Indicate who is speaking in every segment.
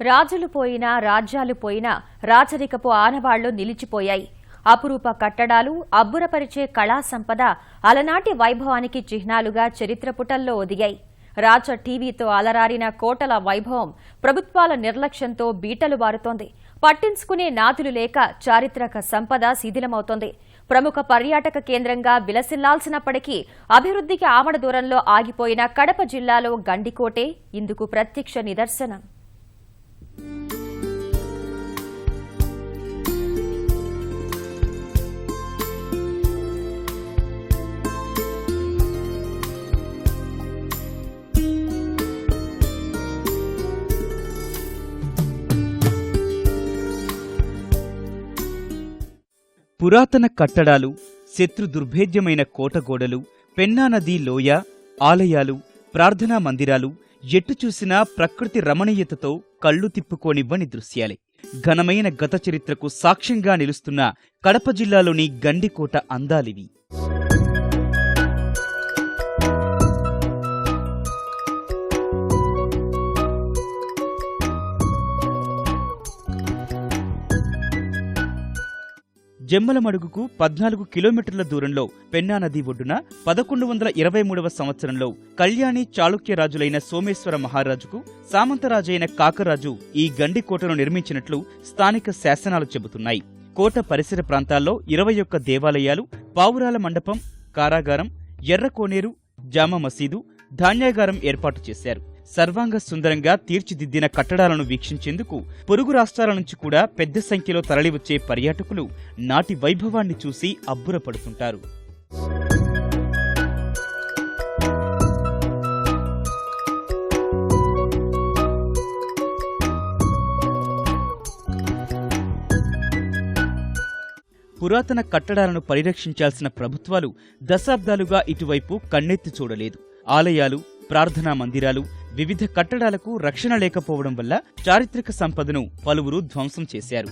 Speaker 1: రాజులు పోయినా రాజ్యాలు పోయినా రాచరికపు ఆనవాళ్ళు నిలిచిపోయాయి. అపురూప కట్టడాలు అబ్బురపరిచే కళా సంపద అలనాటి వైభవానికి చిహ్నాలుగా చరిత్ర పుటల్లో ఒదిగాయి. రాజ టీవీతో అలరారిన కోటల వైభవం ప్రభుత్వాల నిర్లక్ష్యంతో బీటలు బారుతోంది. పట్టించుకునే నాథులు లేక చారిత్రక సంపద శిథిలమవుతోంది. ప్రముఖ పర్యాటక కేంద్రంగా విలసిల్లాల్సినప్పటికీ అభివృద్ధికి ఆమడ దూరంలో ఆగిపోయిన కడప జిల్లాలో గండికోటే ఇందుకు ప్రత్యక్ష నిదర్శనం.
Speaker 2: పురాతన కట్టడాలు శత్రు దుర్భేద్యమైన కోటగోడలు పెన్నానదీ లోయ ఆలయాలు ప్రార్థనా మందిరాలు ఎట్టు చూసినా ప్రకృతి రమణీయతతో కళ్ళు తిప్పుకోనివ్వని దృశ్యాలే. ఘనమైన గత చరిత్రకు సాక్ష్యంగా నిలుస్తున్న కడప జిల్లాలోని గండికోట అందాలివి. జమ్మలమడుగుకు పద్నాలుగు కిలోమీటర్ల దూరంలో పెన్నా నది ఒడ్డున పదకొండు వందల ఇరవై మూడవ సంవత్సరంలో కళ్యాణి చాళుక్య రాజులైన సోమేశ్వర మహారాజుకు సామంతరాజైన కాకరాజు ఈ గండికోటను నిర్మించినట్లు స్థానిక శాసనాలు చెబుతున్నాయి. కోట పరిసర ప్రాంతాల్లో ఇరవై ఒక్క దేవాలయాలు పావురాల మండపం కారాగారం ఎర్రకోనేరు జామా మసీదు ధాన్యాగారం ఏర్పాటు చేశారు. సర్వాంగ సుందరంగా తీర్చిదిద్దిన కట్టడాలను వీక్షించేందుకు పొరుగు రాష్ట్రాల నుంచి కూడా పెద్ద సంఖ్యలో తరలివచ్చే పర్యాటకులు నాటి వైభవాన్ని చూసి అబ్బురపడుతుంటారు. పురాతన కట్టడాలను పరిరక్షించాల్సిన ప్రభుత్వాలు దశాబ్దాలుగా ఇటువైపు కన్నెత్తి చూడలేదు. ఆలయాలు ప్రార్థనా మందిరాలు వివిధ కట్టడాలకు రక్షణ లేకపోవడం వల్ల చారిత్రక సంపదను పలువురు ధ్వంసం చేశారు.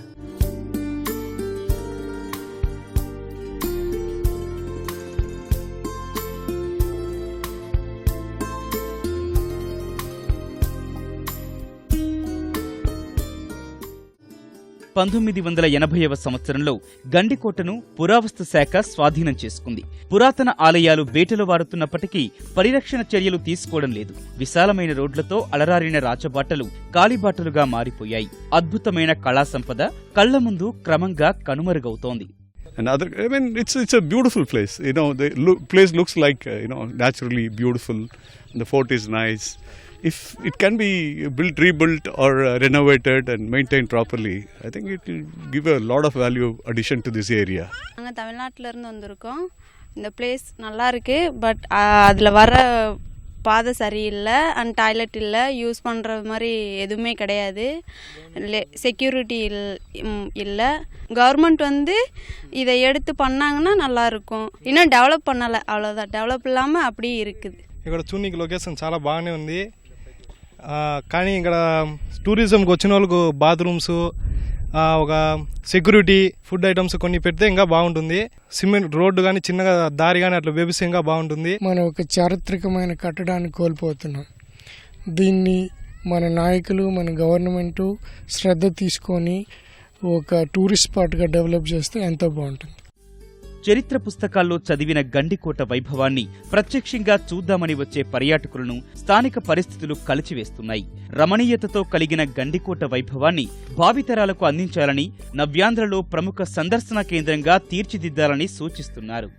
Speaker 2: పంతొమ్మిది వందల ఎనభైవ సంవత్సరంలో గండికోటను పురావస్తు శాఖ స్వాధీనం చేసుకుంది. పురాతన ఆలయాలు వేటలు వారుతున్నప్పటికీ పరిరక్షణ చర్యలు తీసుకోవడం లేదు. విశాలమైన రోడ్లతో అలరారిన రాచబాటలు కాలిబాటలుగా మారిపోయాయి. అద్భుతమైన కళా సంపద కళ్ళ ముందు క్రమంగా కనుమరుగవుతోంది.
Speaker 3: And other i mean it's it's a beautiful place. You know the lo- place looks like uh, you know naturally beautiful. The fort is nice. if it can be built rebuilt or uh, renovated and maintained properly i think it will give a lot of value addition to this area
Speaker 4: நாங்கள் தமிழ்நாட்டில் இருந்து வந்திருக்கோம் இந்த place நல்லா இருக்கு but அதில் வர பாதை சரியில்லை அண்ட் டாய்லெட் இல்லை யூஸ் பண்ணுற மாதிரி எதுவுமே கிடையாது செக்யூரிட்டி இல் ம், இல்லை கவர்மெண்ட் வந்து இதை எடுத்து பண்ணாங்கன்னா நல்லா இருக்கும் இன்னும் டெவலப் பண்ணலை அவ்வளோதான் டெவலப் இல்லாமல் அப்படியே இருக்குது
Speaker 5: ఇక్కడ చూనికి లొకేషన్ చాలా బాగానే ఉంది ఆ, కానీ ఇక్కడ టూరిజంకి వచ్చిన వాళ్ళకు బాత్రూమ్స్ ఒక సెక్యూరిటీ ఫుడ్ ఐటమ్స్ కొన్ని పెడితే ఇంకా బాగుంటుంది. సిమెంట్ రోడ్డు కానీ చిన్నగా దారి కానీ అట్లా వేపిస్తే ఇంకా బాగుంటుంది.
Speaker 6: మనం ఒక చారిత్రకమైన కట్టడాన్ని కోల్పోతున్నాం. దీన్ని మన నాయకులు మన గవర్నమెంటు శ్రద్ధ తీసుకొని ఒక టూరిస్ట్ స్పాట్గా డెవలప్ చేస్తే ఎంతో బాగుంటుంది.
Speaker 2: చరిత్ర పుస్తకాల్లో చదివిన గండికోట వైభవాన్ని ప్రత్యక్షంగా చూద్దామని వచ్చే పర్యాటకులను స్థానిక పరిస్థితులు కలిచివేస్తున్నాయి. రమణీయతతో కలిగిన గండికోట వైభవాన్ని భావితరాలకు అందించాలని నవ్యాంధ్రలో ప్రముఖ సందర్శన కేంద్రంగా తీర్చిదిద్దాలని సూచిస్తున్నారు.